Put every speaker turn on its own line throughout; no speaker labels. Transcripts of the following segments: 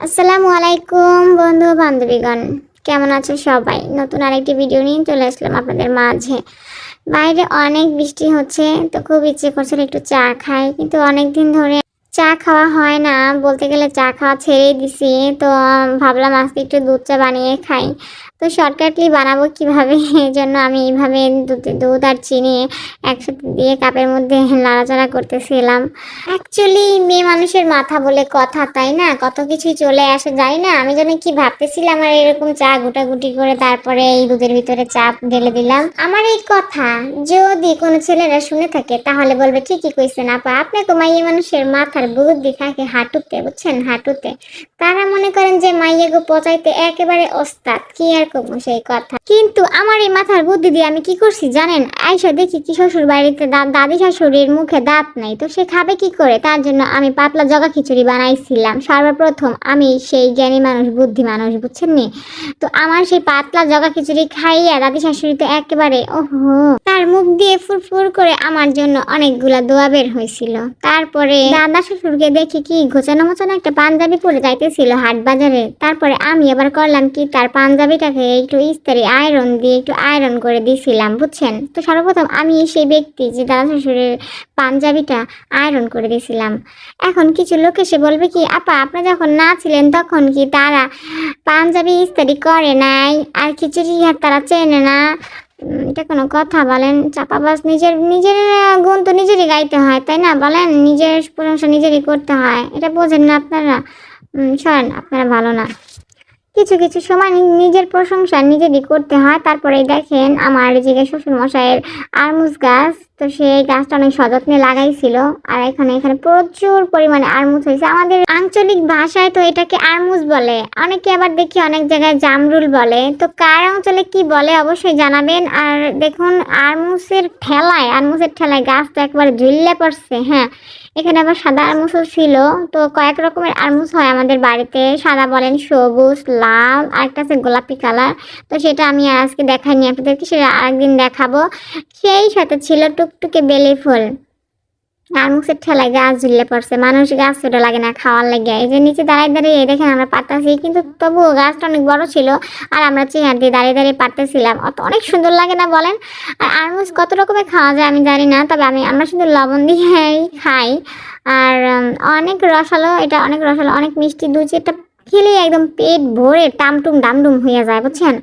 আসসালামু আলাইকুম বন্ধু বান্ধবীগণ। কেমন আছে সবাই? নতুন আরেকটি ভিডিও নিয়ে চলে আসলাম আপনাদের মাঝে। বাইরে অনেক বৃষ্টি হচ্ছে, তো খুব ইচ্ছে করছিল একটু চা খাই, কিন্তু অনেক দিন ধরে চা খাওয়া হয় না। বলতে গেলে চা খাওয়া ছেড়েই দিছি। তো ভাবলাম আজকে একটু দুধ চা বানিয়ে খাই। তো শর্টকাটলি বানাবো কীভাবে? এই জন্য আমি এইভাবে দুধ দুধ আর চিনি একসাথে দিয়ে কাপের মধ্যে নাড়াচাড়া করতেছিলাম অ্যাকচুয়ালি মেয়ে মানুষের মাথা বলে কথা, তাই না? কত কিছুই চলে আসে যাই না। আমি যেন কি ভাবতেছিলাম আর এরকম চা গুটাগুটি করে তারপরে এই দুধের ভিতরে চাপ ঢেলে দিলাম। আমার এই কথা, যদি কোনো ছেলেরা শুনে থাকে, তাহলে বলবে ঠিকই কইছেন আপা। আপনাকে মাইয়ে মানুষের মাথার বুদ্ধি থাকে হাঁটুতে, বুঝছেন? হাঁটুতে। তারা মনে করেন যে মাইয়াগো পচাইতে একেবারে ওস্তাদ, কি আর কমু সেই কথা। কিন্তু আমার এই মাথার বুদ্ধি দিয়ে আমি কি করছি জানেন? আইসা দেখি কি শ্বশুর বাড়িতে দাদি শাশুড়ির মুখে দাঁত নাই। তো সে খাবে কি করে? তার জন্য আমি পাতলা জগা খিচুড়ি বানাইছিলাম। সর্বপ্রথম আমি সেই জ্ঞানী মানুষ, বুদ্ধি মানুষ, বুঝছেন নি? তো আমার সেই পাতলা জগা খিচুড়ি খাইয়া দাদি শাশুড়ি তো একেবারে ওহো। তার মুখ দিয়ে ফুরফুর করে আমার জন্য অনেকগুলা দোয়া বের হয়েছিল তারপরে দাদা শ্বশুরকে দেখি কি ঘোচানো মোচানো একটা পাঞ্জাবি পরে যাইতেছিল হাট বাজারে। তারপরে আমি আবার করলাম কি, তার পাঞ্জাবিটাকে একটু ইস্তারি আয়রন দিয়ে একটু আয়রন করে দিয়েছিলাম বুঝছেন? তো সর্বপ্রথম আমি সেই ব্যক্তি যে দাদা শ্বশুরের পাঞ্জাবিটা আয়রন করে দিয়েছিলাম এখন কিছু লোক এসে বলবে কি, আপা, আপনি যখন না ছিলেন তখন কি তারা পাঞ্জাবি ইস্তারি করে নাই? আর খিচুড়ি তারা চেনে না? এটা কোনো কথা, বলেন চাপাবাস নিজের নিজের গুণ তো নিজেরই গাইতে হয়, তাই না? বলেন, নিজের প্রশংসা নিজেরই করতে হয়, এটা বোঝেন না আপনারা? সরেন আপনারা ভালো না। কিছু কিছু সময় নিজের প্রশংসা নিজেরই করতে হয়। তারপরে দেখেন আমার যে শ্বশুর মশাইয়ের আরমুজ গাছ, তো সেই গাছটা অনেক সযত্নে লাগাইছিল। আর এখানে এখানে প্রচুর পরিমাণে আরমুজ হয়েছে। আমাদের আঞ্চলিক ভাষায় তো এটাকে আরমুজ বলে। অনেকে আবার দেখি অনেক জায়গায় জামরুল বলে। তো কার অঞ্চলে কি বলে অবশ্যই জানাবেন। আর দেখুন, আরমুজের ঠেলায় আরমুজের ঠেলায় গাছ তো একবারে ঝুললে পড়ছে হ্যাঁ। এখানে আবার সাদা আরমুসও ছিল। তো কয়েক রকমের আরমুস হয় আমাদের বাড়িতে। সাদা বলেন, সবুজ, লাল, আর একটা আছে গোলাপি কালার। তো সেটা আমি আজকে দেখাইনি আপনাদেরকে, সেটা আরেকদিন দেখাবো। সেই সাথে ছিল টুকটুকে বেলি ফুল। আরমুজের ঠেলায় গাছ ঝুললে পড়ছে মানুষ গাছ ছোট লাগে না খাওয়ার লাগে এই যে নিচে দাঁড়িয়ে দাঁড়িয়ে দেখেন আমরা পারতাছি, কিন্তু তবুও গাছটা অনেক বড় ছিল আর আমরা চেয়ার দিয়ে দাঁড়িয়ে দাঁড়িয়ে পারতেছিলাম। অত অনেক সুন্দর লাগে না বলেন? আর আরমুজ কত রকমের খাওয়া যায় আমি জানি না, তবে আমি, আমরা শুধু লবণ দিয়েই খাই। আর অনেক রসালো, এটা অনেক রসালো, অনেক মিষ্টি, দু চারটা খেলে একদম পেট ভরে টামটুম ডামডুম হয়ে যায়, বুঝছেন?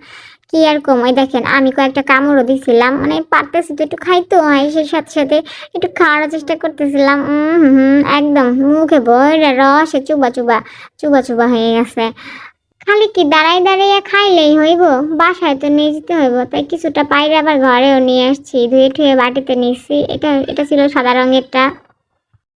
কি আর কম? ওই দেখেন, আমি কয়েকটা কামড়ও দিছিলাম মানে পারতেছি তো একটু খাইতে হয়, সেই সাথে সাথে একটু খাওয়ার চেষ্টা করতেছিলাম হুম, একদম মুখে ভরে রসে চুবা চুবা চুবা চুবা হয়ে গেছে। খালি কি দাঁড়াই দাঁড়াইয়া খাইলেই হইব? বাসায় তো নিয়ে যেতে হইব, তাই কিছুটা পাইরে আবার ঘরেও নিয়ে আসছি, ধুয়ে ঠুয়ে বাটিতে নিচ্ছি এটা এটা ছিল সাদা রঙেরটা।